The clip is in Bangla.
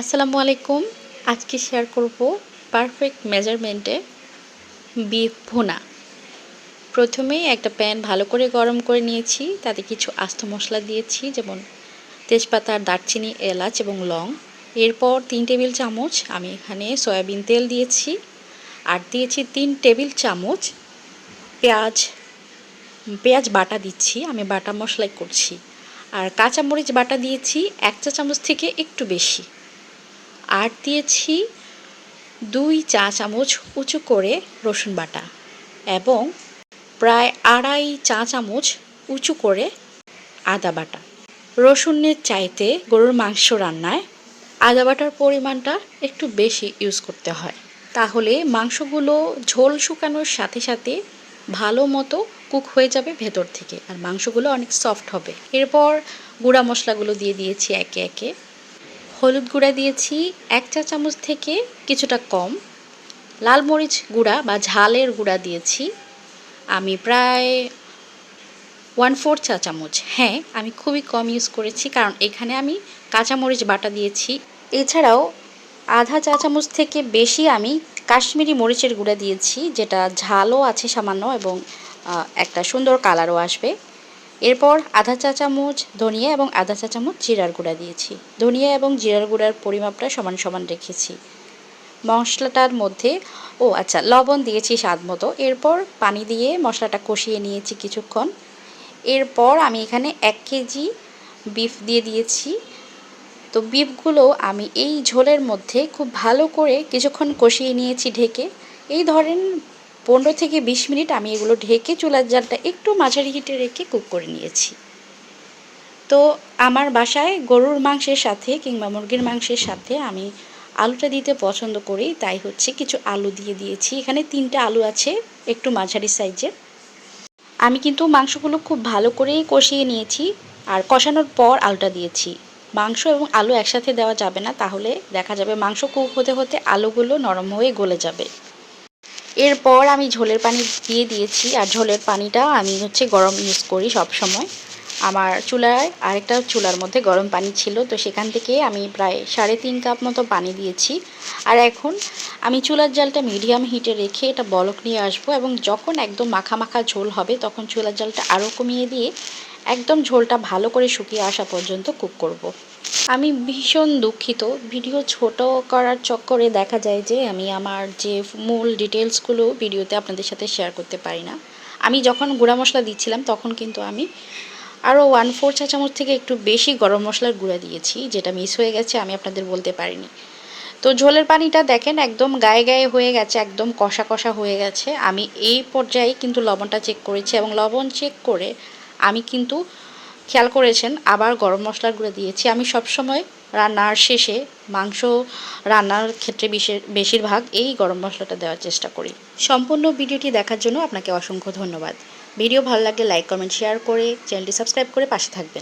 আসসালামু আলাইকুম। আজকে শেয়ার করব পারফেক্ট মেজারমেন্টে বিফ ভুনা। প্রথমেই একটা প্যান ভালো করে গরম করে নিয়েছি, তাতে কিছু আস্ত মশলা দিয়েছি, যেমন তেজপাতা, দারচিনি, এলাচ এবং লং। এরপর তিন টেবিল চামচ আমি এখানে সয়াবিন তেল দিয়েছি, আর দিয়েছি তিন টেবিল চামচ পেঁয়াজ পেঁয়াজ বাটা দিচ্ছি, আমি বাটা মশলাই করছি। আর কাঁচামরিচ বাটা দিয়েছি এক চা চামচ থেকে একটু বেশি। আর দিয়েছি দুই চা চামচ উঁচু করে রসুন বাটা এবং প্রায় আড়াই চা চামচ উঁচু করে আদা বাটা। রসুনের চাইতে গরুর মাংস রান্নায় আদা বাটার পরিমাণটা একটু বেশি ইউজ করতে হয়। তাহলে মাংসগুলো ঝোল শুকানোর সাথে সাথে ভালো মতো কুক হয়ে যাবে ভেতর থেকে আর মাংসগুলো অনেক সফট হবে। এরপর গুঁড়া মশলাগুলো দিয়ে দিয়েছি একে একে। হলুদ গুঁড়া দিয়েছি, এক চা চামচ থেকে কিছুটা কম। লাল মরিচ গুঁড়া বা ঝালের গুঁড়া দিয়েছি। আমি প্রায় ওয়ান ফোর চা চামচ। হ্যাঁ আমি খুবই কম ইউজ করেছি কারণ এখানে আমি কাঁচামরিচ বাটা দিয়েছি। এছাড়াও আধা চা চামচ থেকে বেশি আমি কাশ্মীরি মরিচের গুঁড়া দিয়েছি, যেটা ঝালও আছে সামান্য এবং একটা সুন্দর কালারও আসবে। এরপর আধা চা চামচ ধনিয়া এবং আধা চা চামচ জিরার গুঁড়া দিয়েছি। ধনিয়া এবং জিরার গুঁড়ার পরিমাপটা সমান সমান রেখেছি। মশলাটার মধ্যে, ও আচ্ছা লবণ দিয়েছি স্বাদ মতো। এরপর পানি দিয়ে মশলাটা কষিয়ে নিয়েছি কিছুক্ষণ। এরপর আমি এখানে এক কেজি বিফ দিয়ে দিয়েছি। তো বিফগুলো আমি এই ঝোলের মধ্যে খুব ভালো করে কিছুক্ষণ কষিয়ে নিয়েছি ঢেকে। এই ধরেন পনেরো থেকে বিশ মিনিট আমি এগুলো ঢেকে চুলার জালটা একটু মাঝারি হিটে রেখে কুক করে নিয়েছি। তো আমার বাসায় গরুর মাংসের সাথে কিংবা মুরগির মাংসের সাথে আমি আলুটা দিতে পছন্দ করি, তাই হচ্ছে কিছু আলু দিয়ে দিয়েছি। এখানে তিনটে আলু আছে, একটু মাঝারি সাইজের। আমি কিন্তু মাংসগুলো খুব ভালো করেই কষিয়ে নিয়েছি আর কষানোর পর আলুটা দিয়েছি। মাংস এবং আলু একসাথে দেওয়া যাবে না, তাহলে দেখা যাবে মাংস কুক হতে হতে আলুগুলো নরম হয়ে গলে যাবে। এরপর আমি ঝোলের পানি দিয়ে দিয়েছি, আর ঝোলের পানিটা আমি হচ্ছে গরম ইউজ করি সব সময় আমার চুলায় আরেকটা চুলার মধ্যে গরম পানি ছিল, তো সেখান থেকে আমি প্রায় সাড়ে তিন কাপ মতো পানি দিয়েছি আর এখন আমি চুলার জালটা মিডিয়াম হিটে রেখে এটা বলক নিয়ে আসব এবং যখন একদম মাখা মাখা ঝোল হবে, তখন চুলার জালটা আরও কমিয়ে দিয়ে একদম ঝোলটা ভালো করে শুকিয়ে আসা পর্যন্ত কুক করব। আমি ভীষণ দুঃখিত। ভিডিও ছোট করার চক্করে দেখা যায় যে আমি আমার যে মূল ডিটেলসগুলো ভিডিওতে আপনাদের সাথে শেয়ার করতে পারি না। আমি যখন গুঁড়া মশলা দিচ্ছিলাম, তখন কিন্তু আমি আরও ওয়ান ফোর চা চামচ থেকে একটু বেশি গরম মশলার গুঁড়া দিয়েছি, যেটা মিস হয়ে গেছে, আমি আপনাদের বলতে পারিনি। তো ঝোলের পানিটা দেখেন, একদম গায়ে গায়ে হয়ে গেছে, একদম কষা কষা হয়ে গেছে। আমি এই পর্যায়ে কিন্তু লবণটা চেক করেছি এবং লবণ চেক করে আমি কিন্তু খেয়াল করেছেন, আবার গরম মশলার গুঁড়ো দিয়েছি। আমি সবসময় রান্নার শেষে মাংস রান্নার ক্ষেত্রে বেশিরভাগ এই গরম মশলাটা দেওয়ার চেষ্টা করি। সম্পূর্ণ ভিডিওটি দেখার জন্য আপনাকে অসংখ্য ধন্যবাদ। ভিডিও ভালো লাগলে লাইক, কমেন্ট, শেয়ার করে চ্যানেলটি সাবস্ক্রাইব করে পাশে থাকবেন।